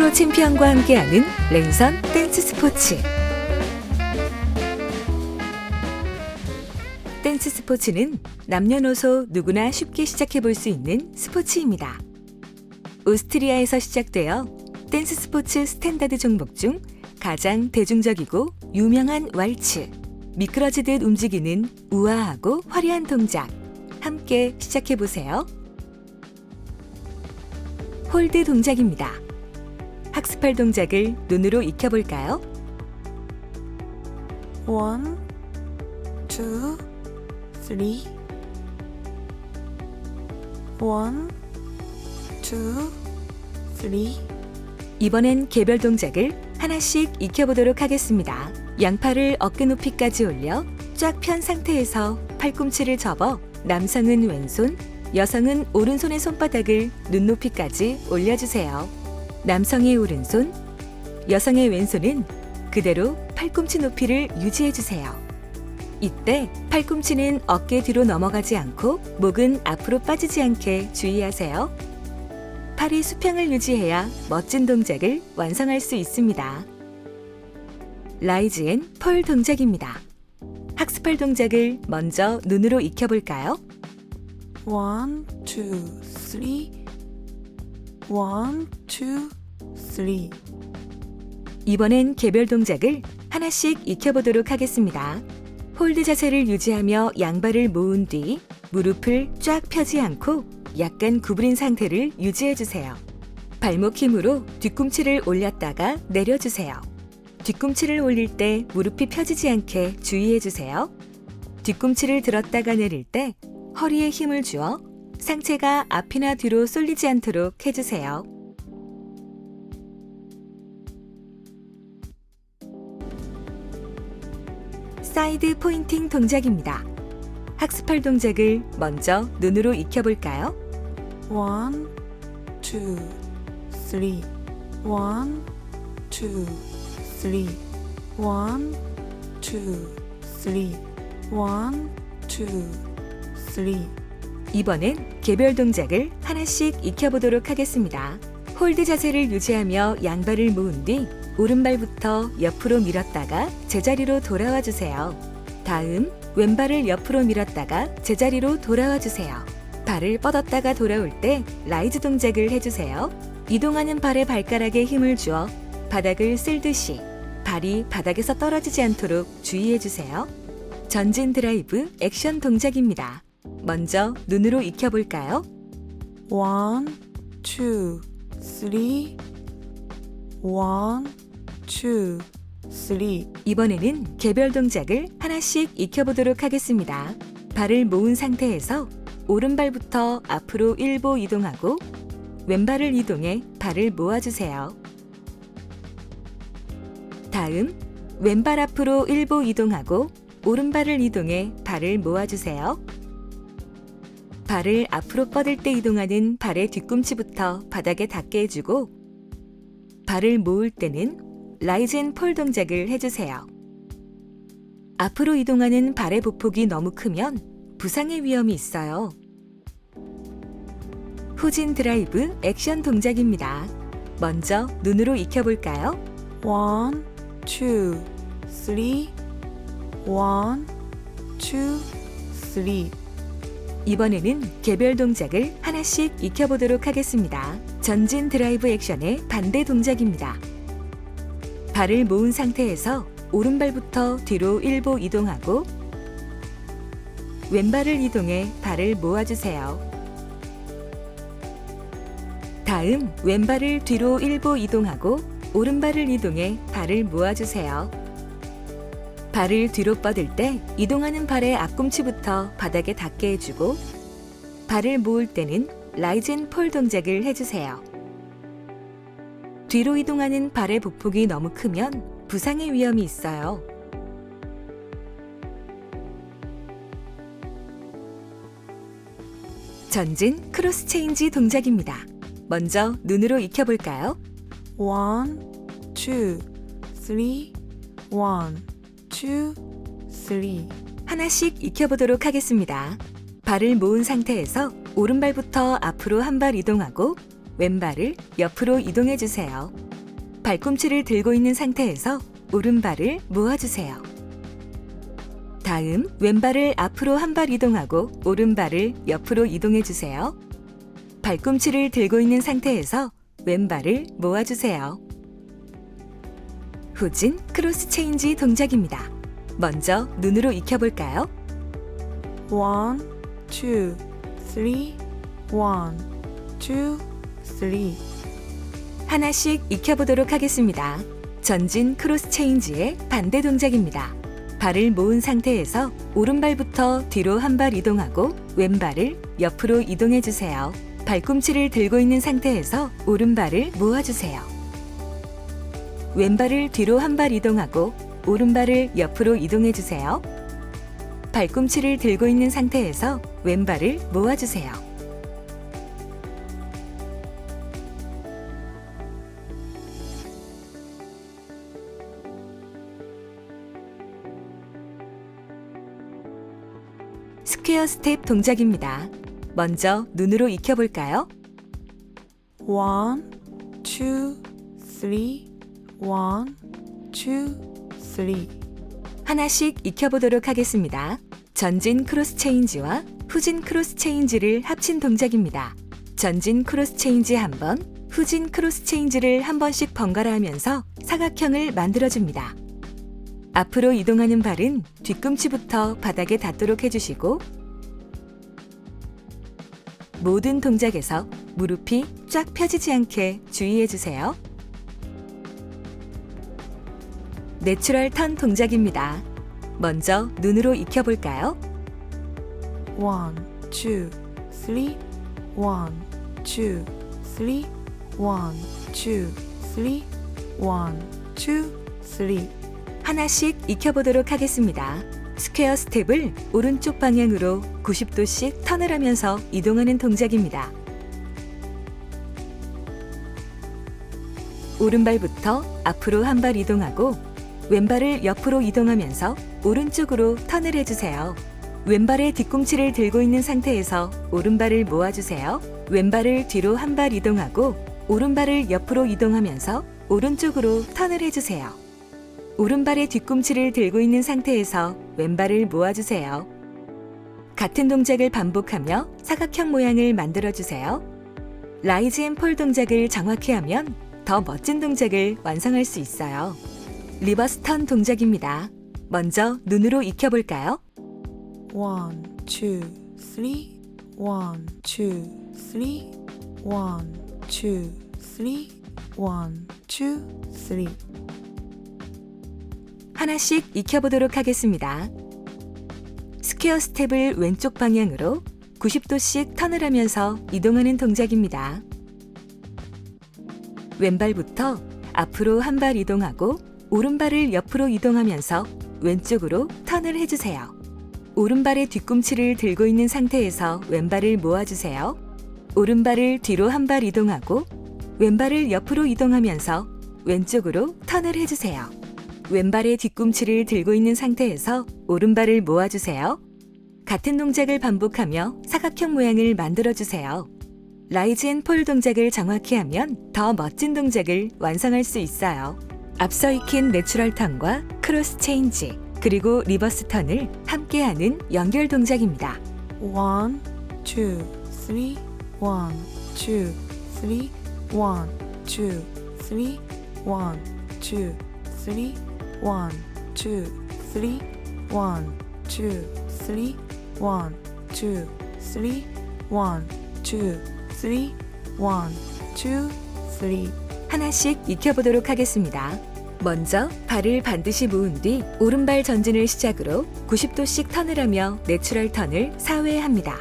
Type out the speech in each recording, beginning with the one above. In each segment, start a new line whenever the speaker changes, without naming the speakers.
프로 챔피언과 함께하는 랜선 댄스 스포츠. 댄스 스포츠는 남녀노소 누구나 쉽게 시작해 볼 수 있는 스포츠입니다. 오스트리아에서 시작되어 댄스 스포츠 스탠다드 종목 중 가장 대중적이고 유명한 왈츠. 미끄러지듯 움직이는 우아하고 화려한 동작. 함께 시작해 보세요. 홀드 동작입니다. 학습할 동작을 눈으로 익혀볼까요?
One, two, three. One, two, three.
이번엔 개별 동작을 하나씩 익혀보도록 하겠습니다. 양팔을 어깨 높이까지 올려 쫙 편 상태에서 팔꿈치를 접어 남성은 왼손, 여성은 오른손의 손바닥을 눈높이까지 올려주세요. 남성의 오른손, 여성의 왼손은 그대로 팔꿈치 높이를 유지해 주세요. 이때 팔꿈치는 어깨 뒤로 넘어가지 않고 목은 앞으로 빠지지 않게 주의하세요. 팔이 수평을 유지해야 멋진 동작을 완성할 수 있습니다. 라이즈 앤폴 동작입니다. 학습할 동작을 먼저 눈으로 익혀볼까요?
One, two, three. One, two, three.
이번엔 개별 동작을 하나씩 익혀보도록 하겠습니다. 홀드 자세를 유지하며 양발을 모은 뒤 무릎을 쫙 펴지 않고 약간 구부린 상태를 유지해주세요. 발목 힘으로 뒤꿈치를 올렸다가 내려주세요. 뒤꿈치를 올릴 때 무릎이 펴지지 않게 주의해주세요. 뒤꿈치를 들었다가 내릴 때 허리에 힘을 주어 상체가 앞이나 뒤로 쏠리지 않도록 해주세요. 사이드 포인팅 동작입니다. 학습할 동작을 먼저 눈으로 익혀볼까요?
One, two, three. One, two, three. One, two, three. One, two, three.
이번엔 개별 동작을 하나씩 익혀보도록 하겠습니다. 홀드 자세를 유지하며 양발을 모은 뒤 오른발부터 옆으로 밀었다가 제자리로 돌아와 주세요. 다음 왼발을 옆으로 밀었다가 제자리로 돌아와 주세요. 발을 뻗었다가 돌아올 때 라이즈 동작을 해주세요. 이동하는 발의 발가락에 힘을 주어 바닥을 쓸듯이 발이 바닥에서 떨어지지 않도록 주의해 주세요. 전진 드라이브 액션 동작입니다. 먼저 눈으로 익혀볼까요?
One, two, three. One, two, three.
이번에는 개별 동작을 하나씩 익혀보도록 하겠습니다. 발을 모은 상태에서 오른발부터 앞으로 일보 이동하고 왼발을 이동해 발을 모아주세요. 다음 왼발 앞으로 일보 이동하고 오른발을 이동해 발을 모아주세요. 발을 앞으로 뻗을 때 이동하는 발의 뒤꿈치부터 바닥에 닿게 해주고 발을 모을 때는 라이젠 폴 동작을 해주세요. 앞으로 이동하는 발의 보폭이 너무 크면 부상의 위험이 있어요. 후진 드라이브 액션 동작입니다. 먼저 눈으로 익혀볼까요?
One, two, three. One, two, three.
이번에는 개별 동작을 하나씩 익혀보도록 하겠습니다. 전진 드라이브 액션의 반대 동작입니다. 발을 모은 상태에서 오른발부터 뒤로 일보 이동하고 왼발을 이동해 발을 모아주세요. 다음 왼발을 뒤로 일보 이동하고 오른발을 이동해 발을 모아주세요. 발을 뒤로 뻗을 때 이동하는 발의 앞꿈치부터 바닥에 닿게 해주고 발을 모을 때는 라이젠 폴 동작을 해주세요. 뒤로 이동하는 발의 보폭이 너무 크면 부상의 위험이 있어요. 전진 크로스 체인지 동작입니다. 먼저 눈으로 익혀볼까요?
One, two, three. One, two, three.
하나씩 익혀보도록 하겠습니다. 발을 모은 상태에서 오른발부터 앞으로 한 발 이동하고 왼발을 옆으로 이동해 주세요. 발꿈치를 들고 있는 상태에서 오른발을 모아주세요. 다음 왼발을 앞으로 한 발 이동하고 오른발을 옆으로 이동해 주세요. 발꿈치를 들고 있는 상태에서 왼발을 모아주세요. 후진 크로스 체인지 동작입니다. 먼저 눈으로 익혀볼까요?
One, two, three. One, two, three.
하나씩 익혀보도록 하겠습니다. 전진 크로스 체인지의 반대 동작입니다. 발을 모은 상태에서 오른발부터 뒤로 한 발 이동하고 왼발을 옆으로 이동해 주세요. 발꿈치를 들고 있는 상태에서 오른발을 모아주세요. 왼발을 뒤로 한 발 이동하고 오른발을 옆으로 이동해 주세요. 발꿈치를 들고 있는 상태에서 왼발을 모아주세요. 스퀘어 스텝 동작입니다. 먼저 눈으로 익혀볼까요?
One. One, two, three.
하나씩 익혀보도록 하겠습니다. 전진 크로스 체인지와 후진 크로스 체인지를 합친 동작입니다. 전진 크로스 체인지 한 번, 후진 크로스 체인지를 한 번씩 번갈아 하면서 사각형을 만들어줍니다. 앞으로 이동하는 발은 뒤꿈치부터 바닥에 닿도록 해주시고 모든 동작에서 무릎이 쫙 펴지지 않게 주의해주세요. 내추럴 턴 동작입니다. 먼저 눈으로 익혀볼까요?
One, two, three. One, two, three. One, two, three. One, two, three.
하나씩 익혀보도록 하겠습니다. 스퀘어 스텝을 오른쪽 방향으로 90도씩 턴을 하면서 이동하는 동작입니다. 오른발부터 앞으로 한 발 이동하고 왼발을 옆으로 이동하면서 오른쪽으로 턴을 해주세요. 왼발의 뒤꿈치를 들고 있는 상태에서 오른발을 모아주세요. 왼발을 뒤로 한 발 이동하고 오른발을 옆으로 이동하면서 오른쪽으로 턴을 해주세요. 오른발의 뒤꿈치를 들고 있는 상태에서 왼발을 모아주세요. 같은 동작을 반복하며 사각형 모양을 만들어주세요. 라이즈 앤 폴 동작을 정확히 하면 더 멋진 동작을 완성할 수 있어요. 리버스 턴 동작입니다. 먼저 눈으로 익혀볼까요?
One, two, three. One, two, three. One, two, three. One, two, three.
하나씩 익혀보도록 하겠습니다. 스퀘어 스텝을 왼쪽 방향으로 90도씩 턴을 하면서 이동하는 동작입니다. 왼발부터 앞으로 한 발 이동하고 오른발을 옆으로 이동하면서 왼쪽으로 턴을 해주세요. 오른발의 뒤꿈치를 들고 있는 상태에서 왼발을 모아주세요. 오른발을 뒤로 한 발 이동하고 왼발을 옆으로 이동하면서 왼쪽으로 턴을 해주세요. 왼발의 뒤꿈치를 들고 있는 상태에서 오른발을 모아주세요. 같은 동작을 반복하며 사각형 모양을 만들어주세요. 라이즈 앤 폴 동작을 정확히 하면 더 멋진 동작을 완성할 수 있어요. 앞서 익힌 내추럴 턴과 크로스 체인지, 그리고 리버스 턴을 함께하는 연결 동작입니다.
One, two, three. One, two, three. One, two, three. One, two, three. One, two, three. One, two, three. One, two, three. One, two, three. One, two, three.
하나씩 익혀보도록 하겠습니다. 먼저 발을 반드시 모은 뒤 오른발 전진을 시작으로 90도씩 턴을 하며 내추럴 턴을 4회 합니다.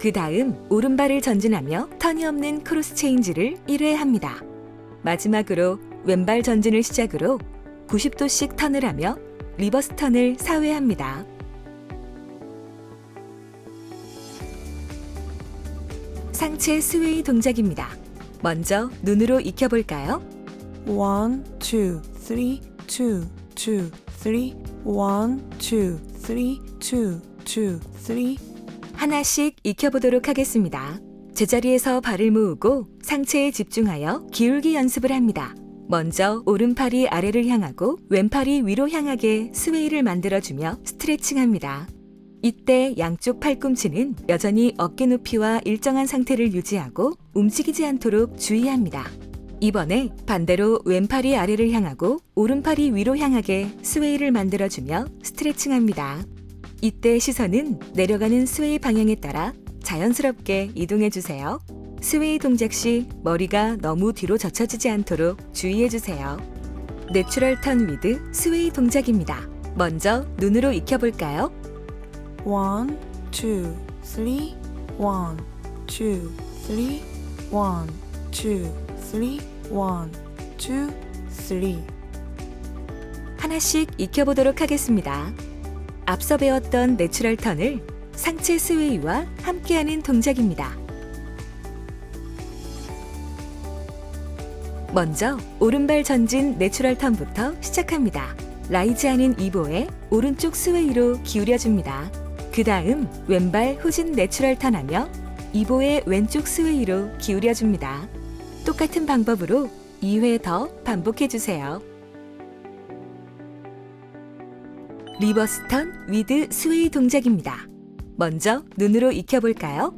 그 다음 오른발을 전진하며 턴이 없는 크로스 체인지를 1회 합니다. 마지막으로 왼발 전진을 시작으로 90도씩 턴을 하며 리버스 턴을 4회 합니다. 상체 스웨이 동작입니다. 먼저 눈으로 익혀볼까요?
One, two, three, two, two, three. One, two, three, two, two, three.
하나씩 익혀보도록 하겠습니다. 제자리에서 발을 모으고 상체에 집중하여 기울기 연습을 합니다. 먼저 오른팔이 아래를 향하고 왼팔이 위로 향하게 스웨이를 만들어주며 스트레칭합니다. 이때 양쪽 팔꿈치는 여전히 어깨 높이와 일정한 상태를 유지하고 움직이지 않도록 주의합니다. 이번에 반대로 왼팔이 아래를 향하고 오른팔이 위로 향하게 스웨이를 만들어주며 스트레칭합니다. 이때 시선은 내려가는 스웨이 방향에 따라 자연스럽게 이동해 주세요. 스웨이 동작 시 머리가 너무 뒤로 젖혀지지 않도록 주의해 주세요. 내추럴 턴 위드 스웨이 동작입니다. 먼저 눈으로 익혀볼까요?
One, two, three, one, two, three, one, two, three, one, two, three.
하나씩 익혀보도록 하겠습니다. 앞서 배웠던 내추럴 턴을 상체 스웨이와 함께하는 동작입니다. 먼저 오른발 전진 내추럴 턴부터 시작합니다. 라이즈하는 이보에 오른쪽 스웨이로 기울여줍니다. 그 다음 왼발 후진 내추럴 턴하며 이보의 왼쪽 스웨이로 기울여줍니다. 똑같은 방법으로 2회 더 반복해주세요. 리버스 턴 위드 스웨이 동작입니다. 먼저 눈으로 익혀볼까요?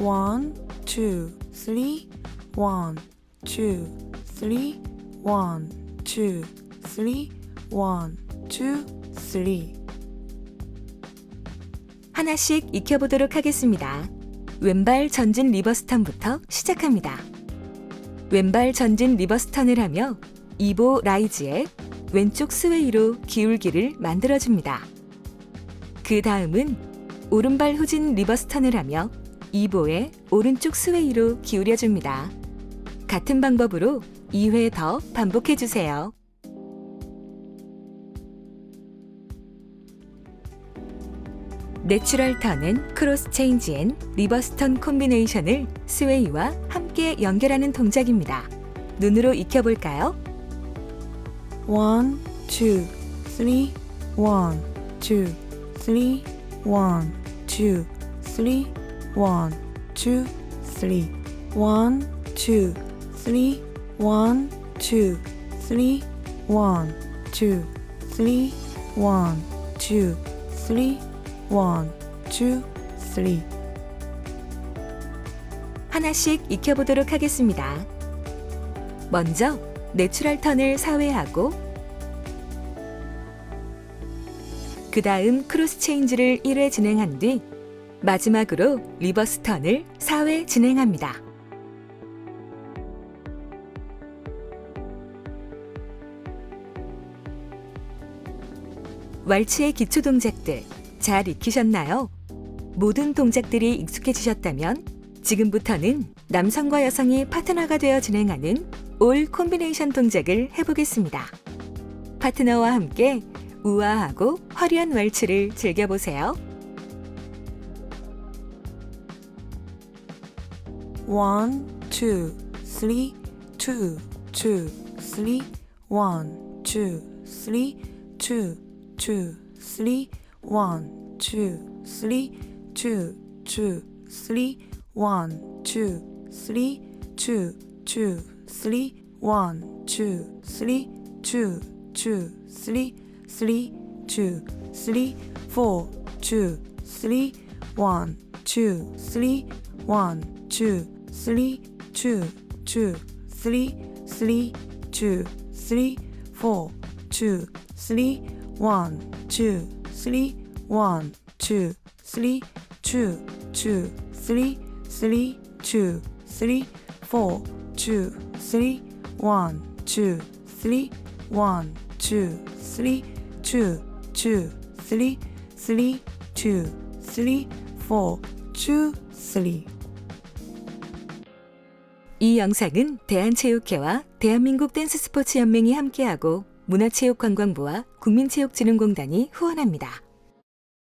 One, two, three, one, two, three, one, two, three, one, two.
하나씩 익혀보도록 하겠습니다. 왼발 전진 리버스 턴부터 시작합니다. 왼발 전진 리버스 턴을 하며 이보 라이즈에 왼쪽 스웨이로 기울기를 만들어줍니다. 그 다음은 오른발 후진 리버스 턴을 하며 이보에 오른쪽 스웨이로 기울여줍니다. 같은 방법으로 2회 더 반복해주세요. 내추럴 턴앤 크로스 체인지 앤 리버스 턴 콤비네이션을 스웨이와 함께 연결하는 동작입니다. 눈으로 익혀볼까요?
1, 2, 3, 1, 2, 3, 1, 2, 3, 1, 2, 3, 1, 2, 3, 1, 2, 3, 1, 2, 3, 1, 2, 3,
하나씩 익혀보도록 하겠습니다. 먼저 내추럴 턴을 사회하고 그 다음 크로스 체인지를 1회 진행한 뒤 마지막으로 리버스 턴을 4회 진행합니다. 왈츠의 기초 동작들 잘 익히셨나요? 모든 동작들이 익숙해지셨다면 지금부터는 남성과 여성이 파트너가 되어 진행하는 올 콤비네이션 동작을 해보겠습니다. 파트너와 함께 우아하고 화려한 왈츠를 즐겨보세요.
One, two, three, two, two, three, one, two, three, two, two, three, one, two, three, two, two, three, one, two, three, two, two, three, one, two, three, two, two, three, three, two, three, four, two, three, one, two, three, one, two, three, two, two, three, three, two, three, four, two, three, one, two,
이 영상은 대한체육회와 대한민국 댄스스포츠연맹이 함께하고 문화체육관광부와 국민체육진흥공단이 후원합니다.